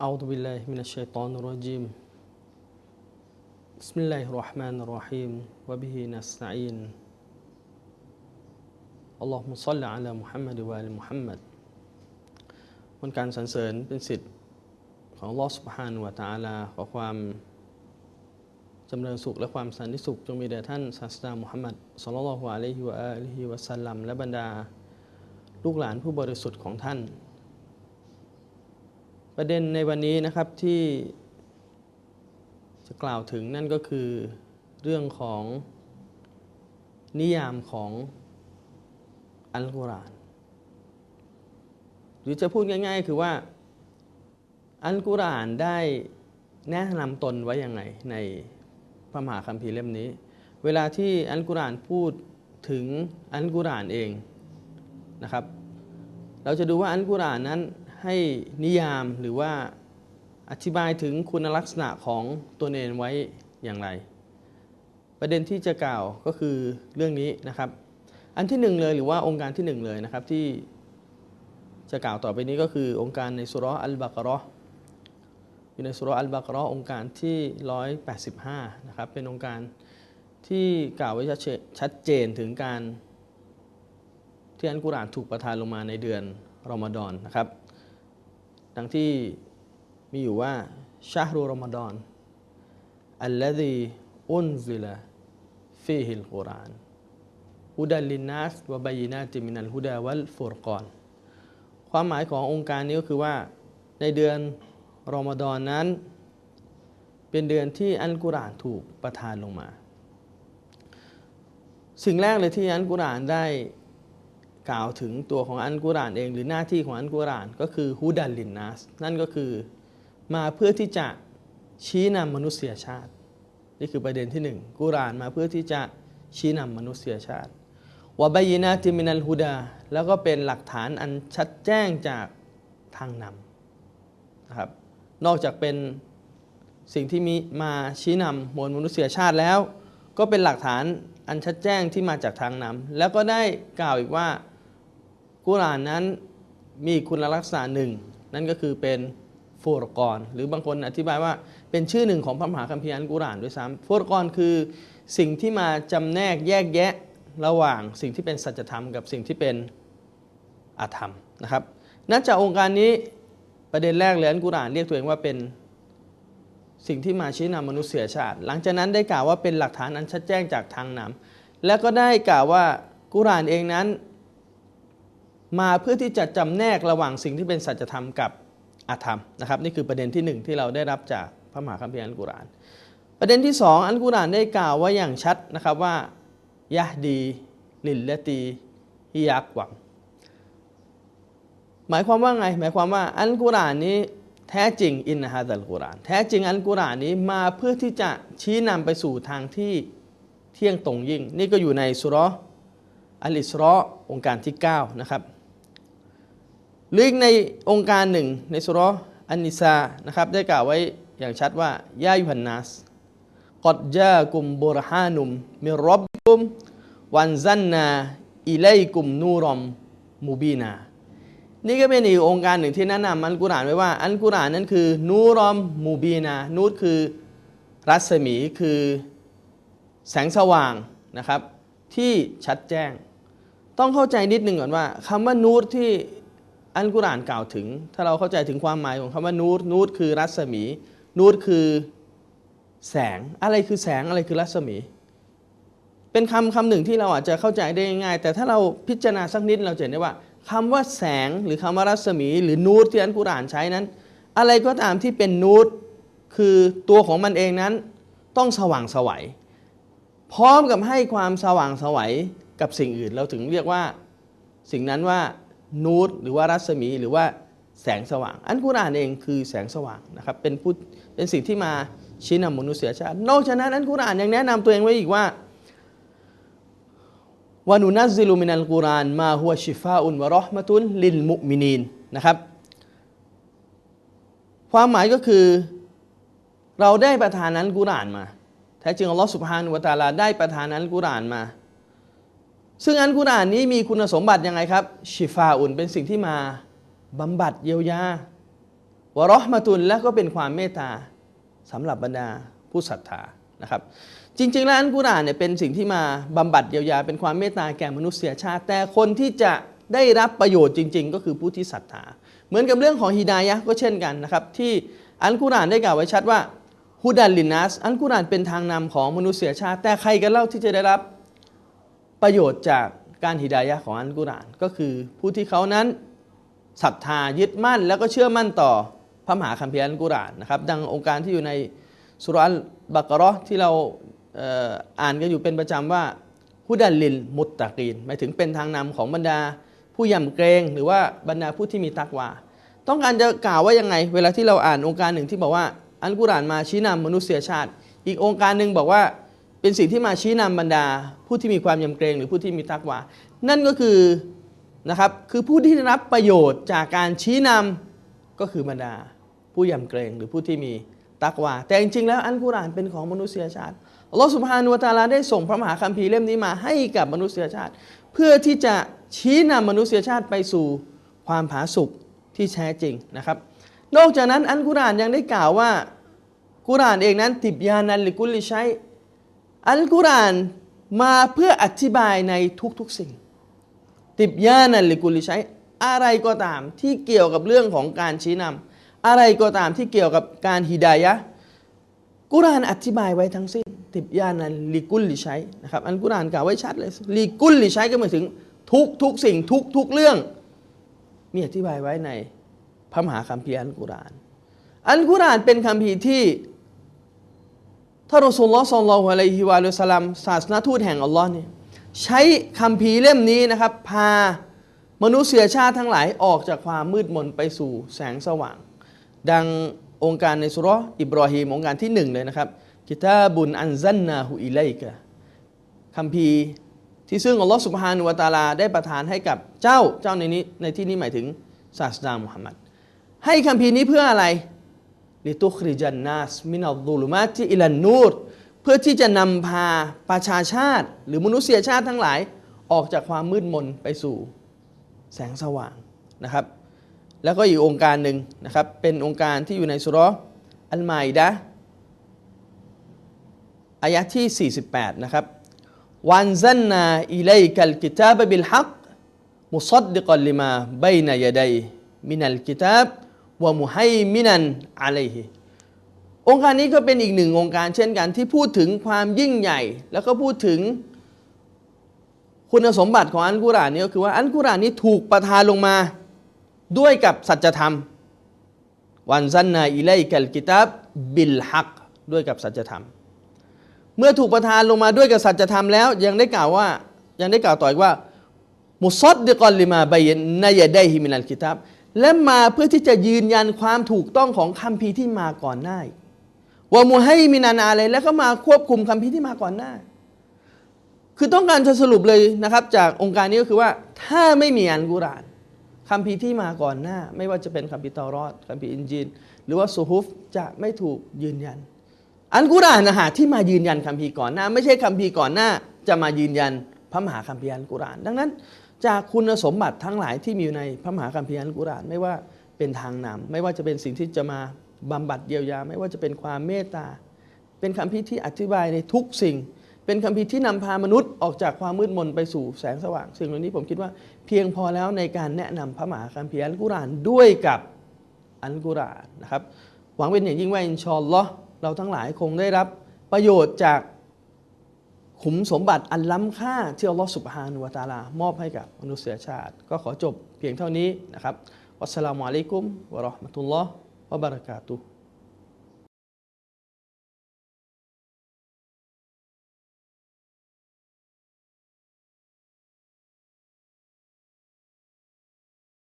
أعوذ بالله من الشيطان الرجيم بسم الله الرحمن الرحيم وبه نستعين اللهم صل على محمد وآل محمد บนการสรรเสริญเป็นสิทธิ์ของลอสุบฮานวะตาลาขอความจำเริญสุขและความสันติสุข จงมีแด่ท่านศาสดามุฮัมมัดสุลลัลลอฮุอะลัยฮิวะอาลิฮิวะสัลลัมและบรรดา ลูกหลานผู้บริสุทธิ์ของท่าน ประเด็นในวันนี้นะครับที่จะกล่าวถึงนั่นก็คือเรื่องของนิยามของอัลกุรอาน หรือจะพูดง่าย ๆ คือว่าอัลกุรอานได้แนะนำตนไว้อยังไงในพระมหาคัมภีร์เล่มนี้ เวลาที่อัลกุรอานพูดถึงอัลกุรอานเองนะครับ เราจะดูว่าอัลกุรอานนั้น ให้นิยามหรือว่าอธิบายถึงคุณลักษณะของตัวเองไว้อย่างไร ประเด็นที่จะกล่าวก็คือเรื่องนี้นะครับ อันที่หนึ่งเลยหรือว่าองค์การที่หนึ่งเลยนะครับที่จะกล่าวต่อไปนี้ก็คือองค์การในสุรอัลบากรออยู่ในสุรอัลบากรอองค์การที่ 185 นะครับ เป็นองค์การที่กล่าวไว้ชัดเจนถึงการที่อัลกุรานถูกประทานลงมาในเดือนรอมฎอนนะครับ ดังที่มีอยู่ว่าชาฮรุรอมฎอนอัลลซีอุนซิลฟีฮิลกุรอานฮุดัลลินนัสวะบายินาติมินัลฮุดาวัลฟุรกอนความหมายขององค์การนี้ก็คือว่าในเดือนรอมฎอนนั้น เป็นเดือนที่อัลกุรอานถูกประทานลงมา สิ่งแรกเลยที่อัลกุรอานได้ กล่าวถึงตัวของอัลกุรานเองหรือหน้าที่ของอัลกุรานก็คือฮุดัลลินนัสนั่นก็คือมาเพื่อที่จะชี้นำมนุษยชาติ นี่คือประเด็นที่หนึ่งกุรานมาเพื่อที่จะชี้นำมนุษยชาติวะบายินาติมินัลฮุดา แล้วก็เป็นหลักฐานอันชัดแจ้งจากทางนำนะครับนอกจากเป็นสิ่งที่มีมาชี้นำมวลมนุษยชาติแล้ว ก็เป็นหลักฐานอันชัดแจ้งที่มาจากทางนำแล้วก็ได้กล่าวอีกว่า กุรอานนั้นมีคุณลักษณะหนึ่ง นั่นก็คือเป็นฟูรกอนหรือบางคนอธิบายว่าเป็นชื่อหนึ่งของพระมหาคัมภีร์อัลกุรอานด้วยซ้ำฟูรกอนคือสิ่งที่มาจำแนกแยกแยะระหว่างสิ่งที่เป็นสัจธรรมกับสิ่งที่เป็นอาธรรมนะครับนั่นจากองค์การนี้ประเด็นแรกเลยอัลกุรอานเรียกตัวเองว่าเป็นสิ่งที่มาชี้นำมนุษยชาติ หลังจากนั้นได้กล่าวว่าเป็นหลักฐานอันชัดแจ้งจากทางนำแล้วก็ได้กล่าวว่ากุรอานเองนั้น มาเพื่อที่จะจำแนกระหว่างสิ่งที่เป็นสัจธรรมกับอาธรรมนะครับนี่คือประเด็นที่หนึ่งที่เราได้รับจากพระมหาคัมภีร์อัลกุรอาน ประเด็นที่สองอัลกุรอานได้กล่าวไว้อย่างชัดนะครับว่ายะดีลิลละตีฮิยักวังหมายความว่าไง หมายความว่าอัลกุรอานนี้แท้จริงอินนะฮะดัลกุรอานแท้จริงอัลกุรอานนี้มาเพื่อที่จะชี้นำไปสู่ทางที่เที่ยงตรงยิ่ง นี่ก็อยู่ในสุรอัลอิสรอองค์การที่ 9 นะครับ หรือในองค์การหนึ่งในสุรอันนิซานะครับได้กล่าวไว้อย่างชัดว่ายายุฮันนัสกอดจากุมบุรฮานุมมิรบกุมวันซันนาอิเลกุมนูรอมมูบีนา นี่ก็เป็นอีกองค์การหนึ่งที่แนะนำอัลกุรานไว้ว่า อัลกุรานนั้นคือนูรอมมูบีนา นูรคือรัศมีคือแสงสว่างนะครับ ที่ชัดแจ้ง ต้องเข้าใจนิดหนึ่งก่อนว่าคำว่านูรที่ อัลกุรานกล่าวถึง ถ้าเราเข้าใจถึงความหมายของคำว่านูรนูรคือรัศมี นูรคือแสงอะไรคือแสงอะไรคือรัศมี เป็นคำคำหนึ่งที่เราอาจจะเข้าใจได้ง่ายแต่ถ้าเราพิจารณาสักนิดเราจะเห็นได้ว่าคำว่าแสงหรือคำว่ารัศมี หรือนูรที่อัลกุรานใช้นั้น อะไรก็ตามที่เป็นนูรคือตัวของมันเองนั้น ต้องสว่างสวัยพร้อมกับให้ความสว่างสวัยกับสิ่งอื่น เราถึงเรียกว่าสิ่งนั้นว่า นูรหรือว่ารัศมีหรือว่าแสงสว่าง อันกุรอานเองคือแสงสว่างนะครับเป็นพูดเป็นสิ่งที่มาชี้นำมนุษยชาติ นอกจากนั้นอันกุรอานยังแนะนำตัวเองไว้อีกว่าวานุนัซิลุมินัลกุรอานมาฮัวชิฟาอุนวะรอห์มะตุนลิลมุมินีนนะครับความหมายก็คือเราได้ประทานอันกุรอานมาแท้จริงอัลลอฮฺสุบฮานุวะตาลาได้ประทานอันกุรอานมา ซึ่งอันกุรอานนี้มีคุณสมบัติยังไงครับ ชิฟาอุนเป็นสิ่งที่มาบำบัดเยียวยาวะราะห์มะตุลและก็เป็นความเมตตาสำหรับบรรดาผู้ศรัทธานะครับ จริง ๆ แล้วอันกุรอานเนี่ยเป็นสิ่งที่มาบำบัดเยียวยา เป็นความเมตตาแก่มนุษยชาติ แต่คนที่จะได้รับประโยชน์จริง ๆ ก็คือผู้ที่ศรัทธา เหมือนกับเรื่องของฮิดายะก็เช่นกันนะครับ ที่อันกุรอานได้กล่าวไว้ชัดว่าฮุดันลินนัสอันกุรอานเป็นทางนำของมนุษยชาติ แต่ใครกันเล่าที่จะได้รับ ประโยชน์จากการฮิดายะของอันกุรอานก็คือผู้ที่เขานั้นศรัทธายึดมั่น แล้วก็เชื่อมั่นต่อพระมหาคัมภีร์อันกุรอานนะครับ ดังองค์การที่อยู่ในสุรอัลบักราะห์ที่เราเอ่ออ่านกันอยู่เป็นประจำว่าฮุดันลินมุตตะกีนหมายถึงเป็นทางนำของบรรดาผู้ยำเกรงหรือว่าบรรดาผู้ที่มีตักวาต้องการจะกล่าวว่ายังไง เวลาที่เราอ่านองค์การหนึ่งที่บอกว่าอันกุรานมาชี้นำมนุษยชาติ อีกองค์การหนึ่งบอกว่า เป็นสิ่งที่มาชี้นำบรรดา ผู้ที่มีความยำเกรงหรือผู้ที่มีตักวา นั่นก็คือนะครับคือผู้ที่ได้รับประโยชน์จากการชี้นำก็คือบรรดา ผู้ยำเกรงหรือผู้ที่มีตักวา แต่จริงๆแล้วอันกุรานเป็นของมนุษยชาติอัลลอฮฺสุบฮานุวะตาลาได้ส่งพระมหาคัมภีร์เล่มนี้มาให้กับมนุษยชาติ เพื่อที่จะชี้นำมนุษยชาติไปสู่ความผาสุกที่แท้จริงนะครับ นอกจากนั้นอันกุรานยังได้กล่าวว่ากุรานเองนั้นติบยานันลิกุลลิชัย อันกุรอานมาเพื่ออธิบายในทุกๆสิ่ง ติบยานันลิกุลลิชัยอะไรก็ตามที่เกี่ยวกับเรื่องของการชี้นำอะไรก็ตามที่เกี่ยวกับการฮิดายะกุรานอธิบายไว้ทั้งสิ้น ติบยานันลิกุลลิชัยนะครับอันกุรานกล่าวไว้ชัดเลยลิกุลลิชัยก็หมายถึงทุกทุกสิ่งทุกทุกเรื่อง มีอธิบายไว้ในพระมหาคัมภีร์อันกุราน อันกุรานเป็นคัมภีร์ที่ ท่ารอสูลลอฮ์ศ็อลลอฮุอะลัยฮิวะสัลลัมศาสนทูตแห่งอัลลอฮ์เนี่ยใช้คัมภีเล่มนี้นะครับ พามนุษยชาติทั้งหลายออกจากความมืดมนไปสู่แสงสว่าง ดังองค์การในสุรอิบรอฮีมองค์การที่หนึ่งเลยนะครับกิตาบุนอันซันนาหูอิไลกะคัมภีที่ซึ่งอัลลอฮ์สุบฮานุวะตาลาได้ประทานให้กับเจ้าเจ้าในนี้ในที่นี้หมายถึงศาสดามุฮัมมัดให้คัมภีนี้เพื่ออะไร ลิตุคริจันนัสมินัลดูลุมาติอิลันนูรเพื่อที่จะนำพาประชาชาติ หรือมนุษยชาติทั้งหลายออกจากความมืดมนไปสู่แสงสว่างนะครับ แล้วก็อีกองค์การหนึ่งนะครับ เป็นองค์การที่อยู่ในสุราะห์อัลมาอิดะอายะที่ 48 นะครับวันซันนาอิเลกัลกิตาบบิลฮักมุซัดดิกลลิมาบัยนยดัยมินัลกิตาบ วะมุฮัยมินันอะลัยฮิองค์การนี้ก็เป็นอีกหนึ่งองค์การเช่นกันที่พูดถึงความยิ่งใหญ่ แล้วก็พูดถึงคุณสมบัติของอันกุรานนี้ก็คือว่าอันกุรานนี้ถูกประทานลงมาด้วยกับสัจธรรม วันซันนาอิเลกัลกิตาบบิลฮักด้วยกับสัจธรรม เมื่อถูกประทานลงมาด้วยกับสัจธรรมแล้วยังได้กล่าวว่ายังได้กล่าวต่ออีกว่า มุซดดิกอลลิมาบายนนายได้ฮิมินัลกิตาบ และมาเพื่อที่จะยืนยันความถูกต้องของคัมภีร์ที่มาก่อนหน้าว่ามุให้มินานาอะไรแล้วก็มาควบคุมคัมภีร์ที่มาก่อนหน้า คือต้องการจะสรุปเลยนะครับ จากองค์การนี้ก็คือว่า ถ้าไม่มีอันกุรานคัมภีร์ที่มาก่อนหน้า ไม่ว่าจะเป็นคัมภีร์เตารอดคัมภีร์อินจีนหรือว่าซูฮุฟจะไม่ถูกยืนยัน อันกุรานนะฮะที่มายืนยันคัมภีร์ก่อนหน้า ไม่ใช่คัมภีร์ก่อนหน้า จะมายืนยันพระมหาคัมภีร์อันกุราน ดังนั้น จากคุณสมบัติทั้งหลายที่มีอยู่ในพระมหาคัมภีร์อันกุรอานไม่ว่าเป็นทางนำไม่ว่าจะเป็นสิ่งที่จะมาบำบัดเยียวยา ไม่ว่าจะเป็นความเมตตา เป็นคัมภีร์ที่อธิบายในทุกสิ่ง เป็นคัมภีร์ที่นำพามนุษย์ออกจากความมืดมนไปสู่แสงสว่าง สิ่งเหล่านี้ผมคิดว่าเพียงพอแล้วในการแนะนำพระมหาคัมภีร์อันกุรอานด้วยกับอันกุรอานนะครับหวังเป็นอย่างยิ่งว่าอินชอัลลอฮ์เราทั้งหลายคงได้รับประโยชน์จาก ขุมสมบัติอันล้ำค่าที่อัลลอฮฺสุบฮานุวะตาลามอบให้กับมนุษยชาติ ก็ขอจบเพียงเท่านี้นะครับวัสสลามุอะลัยกุมวะเราะห์มะตุลลอฮ์วะบะเราะกาตุฮ์